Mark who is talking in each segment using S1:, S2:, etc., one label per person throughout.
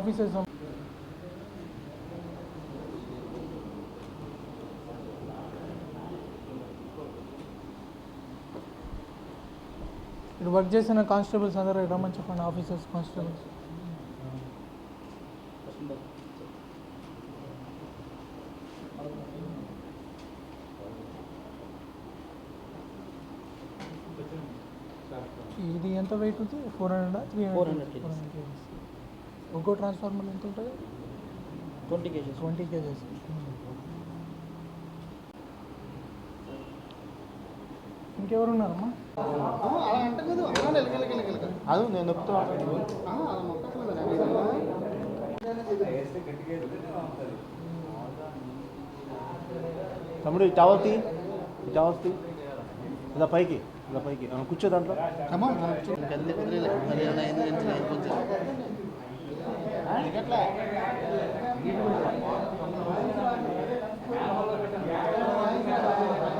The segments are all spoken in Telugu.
S1: ఆఫీసర్స్ ఇక్కడ వర్క్ చేసిన కానిస్టేబుల్స్ అందరూ రమ్మని చెప్పండి ఆఫీసర్స్ కానిస్టేబుల్స్. ఇది ఎంత వెయిట్ ఉంది? Four hundred three
S2: 400
S1: hundred
S2: kgs.
S1: Kgs ఒక్కో ట్రాన్స్ఫార్మర్ ఎంత ఉంటుంది?
S2: Twenty kgs.
S1: Twenty kgs. ఇంకెవరు ఉన్నారమ్మా
S3: అది నేను నొక్కుతా తమ్ముడు ఈ టవర్ తీ? ఈ టవర్ తీ? ఇలా పైకి ఇలా పైకి. ఆ, కూర్చో దాంట్లో.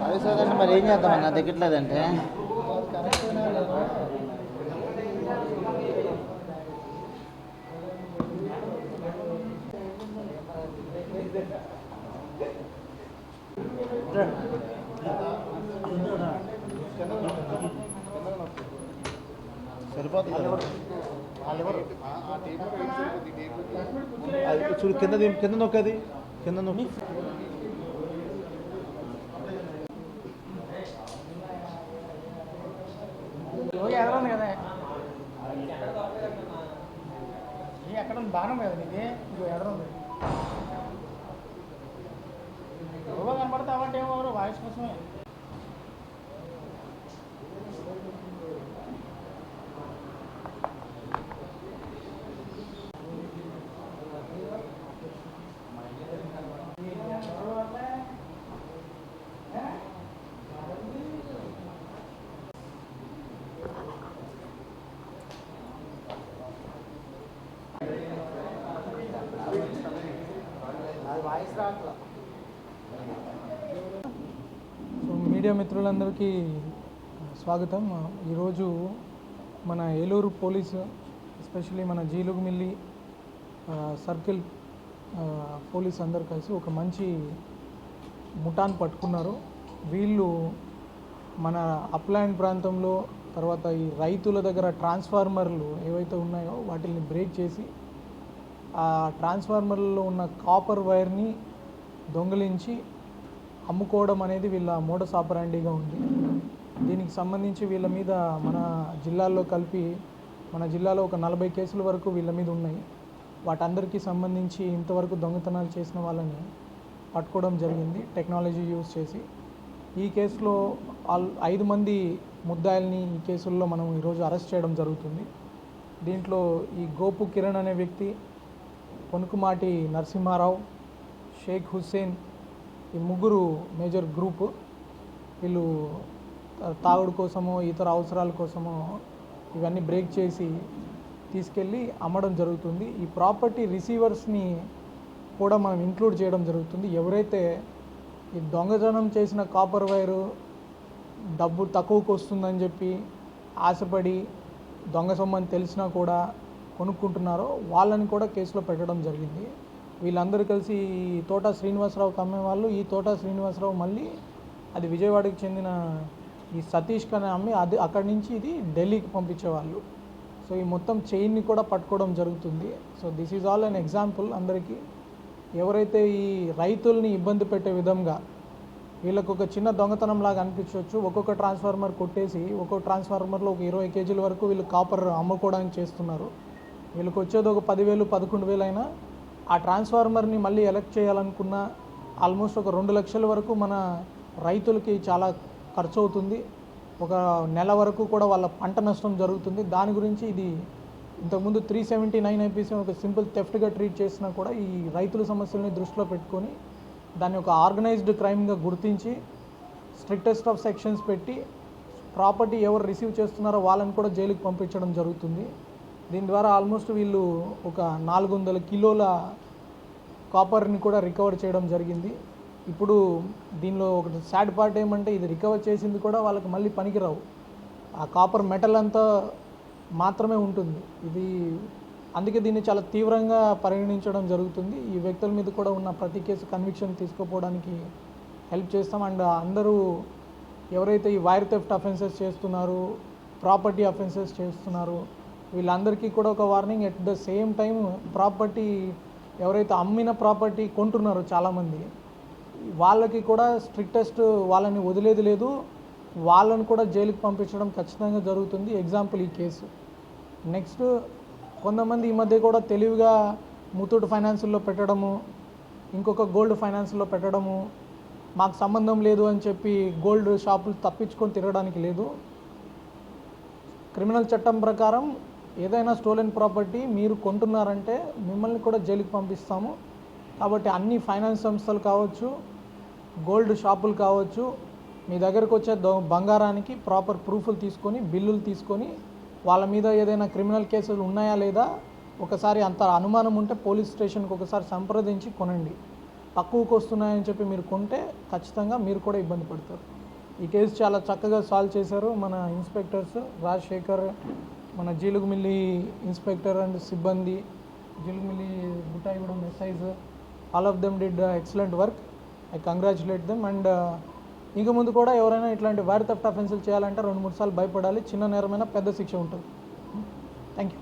S2: అదే మరి ఏం చేద్దాం నా దిగట్లేదంటే?
S3: సరిపోతుంది అది చూడు కింద దిం- కింద నొక్కది కింద నొక్కి.
S1: ఎక్కడ కదా. ఏ ఎక్కడ ఉంది? బాగానే కదా నీది? ఇంకో ఎక్కడ ఉంది. ఎవరో కనపడతా ఏమో వాయిస్ కోసమే. సో మీడియా మిత్రులందరికీ స్వాగతం. ఈరోజు మన ఏలూరు పోలీసు ఎస్పెషల్లీ మన జీలుగుమిల్లి సర్కిల్ పోలీస్ అందరు కలిసి ఒక మంచి ముఠాన్ పట్టుకున్నారు. వీళ్ళు మన అప్లాండ్ ప్రాంతంలో తర్వాత ఈ రైతుల దగ్గర ట్రాన్స్ఫార్మర్లు ఏవైతే ఉన్నాయో వాటిని బ్రేక్ చేసి ఆ ట్రాన్స్ఫార్మర్లో ఉన్న కాపర్ వైర్ని దొంగిలించి అమ్ముకోవడం అనేది వీళ్ళ మోడస్ ఆపరాండిగా ఉంది. దీనికి సంబంధించి వీళ్ళ మీద మన జిల్లాల్లో కలిపి మన జిల్లాలో ఒక నలభై కేసుల వరకు వీళ్ళ మీద ఉన్నాయి. వాటందరికీ సంబంధించి ఇంతవరకు దొంగతనాలు చేసిన వాళ్ళని పట్టుకోవడం జరిగింది టెక్నాలజీ యూజ్ చేసి. ఈ కేసులో ఆల్ ఐదు మంది ముద్దాయిల్ని ఈ కేసుల్లో మనం ఈరోజు అరెస్ట్ చేయడం జరుగుతుంది. దీంట్లో ఈ గోపు కిరణ్ అనే వ్యక్తి కొనుకుమాటి నరసింహారావు షేక్ హుస్సేన్ ఈ ముగ్గురు మేజర్ గ్రూప్. వీళ్ళు తాగుడు కోసమో ఇతర అవసరాల కోసమో ఇవన్నీ బ్రేక్ చేసి తీసుకెళ్ళి అమ్మడం జరుగుతుంది. ఈ ప్రాపర్టీ రిసీవర్స్ని కూడా మనం ఇంక్లూడ్ చేయడం జరుగుతుంది. ఎవరైతే ఈ దొంగతనం చేసిన కాపర్ వైరు డబ్బు తక్కువకు వస్తుందని చెప్పి ఆశపడి దొంగ సొమ్మని తెలిసినా కూడా కొనుక్కుంటున్నారో వాళ్ళని కూడా కేసులో పెట్టడం జరిగింది. వీళ్ళందరూ కలిసి ఈ తోట శ్రీనివాసరావుకి కమ్మే వాళ్ళు ఈ తోట శ్రీనివాసరావు మళ్ళీ అది విజయవాడకి చెందిన ఈ సతీష్ కనే అమ్మి అది అక్కడి నుంచి ఇది ఢిల్లీకి పంపించేవాళ్ళు. సో ఈ మొత్తం చైన్ని కూడా పట్టుకోవడం జరుగుతుంది. So this is all an example అందరికీ. ఎవరైతే ఈ రైతుల్ని ఇబ్బంది పెట్టే విధంగా వీళ్ళకు ఒక చిన్న దొంగతనం లాగా అనిపించవచ్చు. ఒక్కొక్క ట్రాన్స్ఫార్మర్ కొట్టేసి ఒక్కొక్క ట్రాన్స్ఫార్మర్లో ఒక ఇరవై కేజీల వరకు వీళ్ళు కాపర్ అమ్ముకోవడానికి చేస్తున్నారు. వీళ్ళకి వచ్చేది ఒక పదివేలు పదకొండు వేలు అయినా ఆ ట్రాన్స్ఫార్మర్ని మళ్ళీ ఎలక్ట్ చేయాలనుకున్న ఆల్మోస్ట్ ఒక రెండు లక్షల వరకు మన రైతులకి చాలా ఖర్చు అవుతుంది ఒక నెల వరకు కూడా వాళ్ళ పంట నష్టం జరుగుతుంది. దాని గురించి ఇది ఇంతకుముందు త్రీ సెవెంటీ నైన్ ఐపీసీ ఒక సింపుల్ థెఫ్ట్గా ట్రీట్ చేసినా కూడా ఈ రైతుల సమస్యల్ని దృష్టిలో పెట్టుకొని దాన్ని ఒక ఆర్గనైజ్డ్ క్రైమ్గా గుర్తించి స్ట్రిక్టెస్ట్ ఆఫ్ సెక్షన్స్ పెట్టి ప్రాపర్టీ ఎవరు రిసీవ్ చేస్తున్నారో వాళ్ళని కూడా జైలుకి పంపించడం జరుగుతుంది. దీని ద్వారా ఆల్మోస్ట్ వీళ్ళు ఒక నాలుగు వందల కిలోల కాపర్ని కూడా రికవర్ చేయడం జరిగింది. ఇప్పుడు దీనిలో ఒకటి సాడ్ పార్ట్ ఏమంటే ఇది రికవర్ చేసింది కూడా వాళ్ళకి మళ్ళీ పనికిరావు. ఆ కాపర్ మెటల్ అంతా మాత్రమే ఉంటుంది. ఇది అందుకే దీన్ని చాలా తీవ్రంగా పరిగణించడం జరుగుతుంది. ఈ వ్యక్తుల మీద కూడా ఉన్న ప్రతి కేసు కన్విక్షన్ తీసుకుపోవడానికి హెల్ప్ చేస్తాం. అండ్ అందరూ ఎవరైతే ఈ వైర్ థెఫ్ట్ అఫెన్సెస్ చేస్తున్నారు ప్రాపర్టీ అఫెన్సెస్ చేస్తున్నారు వీళ్ళందరికీ కూడా ఒక warning. At the same time property ఎవరైతే అమ్మిన ప్రాపర్టీ కొంటున్నారో చాలామంది వాళ్ళకి కూడా స్ట్రిక్టెస్ట్ వాళ్ళని వదిలేది లేదు. వాళ్ళని కూడా జైలుకి పంపించడం ఖచ్చితంగా జరుగుతుంది. ఎగ్జాంపుల్ ఈ కేసు నెక్స్ట్ కొంతమంది ఈ మధ్య కూడా తెలివిగా ముతూట్ ఫైనాన్స్లో పెట్టడము ఇంకొక గోల్డ్ ఫైనాన్స్లో పెట్టడము మాకు సంబంధం లేదు అని చెప్పి గోల్డ్ షాపులు తప్పించుకొని తిరగడానికి లేదు. క్రిమినల్ చట్టం ప్రకారం ఏదైనా స్టోలెన్ ప్రాపర్టీ మీరు కొంటున్నారంటే మిమ్మల్ని కూడా జైలుకి పంపిస్తాము. కాబట్టి అన్ని ఫైనాన్స్ సంస్థలు కావచ్చు గోల్డ్ షాపులు కావచ్చు మీ దగ్గరకు వచ్చే దొ బంగారానికి ప్రాపర్ ప్రూఫ్లు తీసుకొని బిల్లులు తీసుకొని వాళ్ళ మీద ఏదైనా క్రిమినల్ కేసులు ఉన్నాయా లేదా ఒకసారి అంత అనుమానం ఉంటే పోలీస్ స్టేషన్కి ఒకసారి సంప్రదించి కొనండి. తక్కువకు వస్తున్నాయని చెప్పి మీరు కొంటే ఖచ్చితంగా మీరు కూడా ఇబ్బంది పడతారు. ఈ కేసు చాలా చక్కగా సాల్వ్ చేశారు మన ఇన్స్పెక్టర్స్ రాజశేఖర్ మన జీలుగుమిల్లి ఇన్స్పెక్టర్ అండ్ సిబ్బంది Jeelugumilli Buttaigudem SIs all of them did excellent work I congratulate them and ఇంక ముందు కూడా ఎవరైనా ఇట్లాంటి వైర్ థెఫ్ట్ అఫెన్సులు చేయాలంటే రెండు మూడు సార్లు భయపడాలి. చిన్న నేరమైన పెద్ద శిక్ష ఉంటుంది. థ్యాంక్ యూ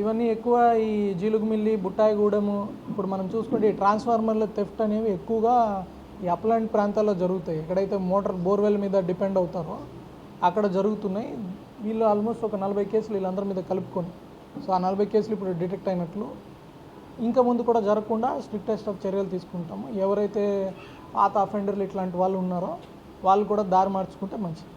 S1: ఇవన్నీ ఎక్కువ ఈ జీలుగుమిల్లి బుట్టాయిగూడెము ఇప్పుడు మనం చూసుకుంటే ఈ ట్రాన్స్ఫార్మర్ల థెఫ్ట్ అనేవి ఎక్కువగా ఈ అప్లాంట్ ప్రాంతాల్లో జరుగుతాయి. ఎక్కడైతే మోటార్ బోర్వెల్ మీద డిపెండ్ అవుతారో అక్కడ జరుగుతున్నాయి. వీళ్ళు ఆల్మోస్ట్ ఒక నలభై కేసులు వీళ్ళందరి మీద కలుపుకొని. సో ఆ నలభై కేసులు ఇప్పుడు డిటెక్ట్ అయినట్లు. ఇంకా ముందు కూడా జరగకుండా స్ట్రిక్టెస్ట్ ఆఫ్ చర్యలు తీసుకుంటాము. ఎవరైతే పాత అఫెండర్లు ఇట్లాంటి వాళ్ళు ఉన్నారో వాళ్ళు కూడా దారి మార్చుకుంటే మంచిది.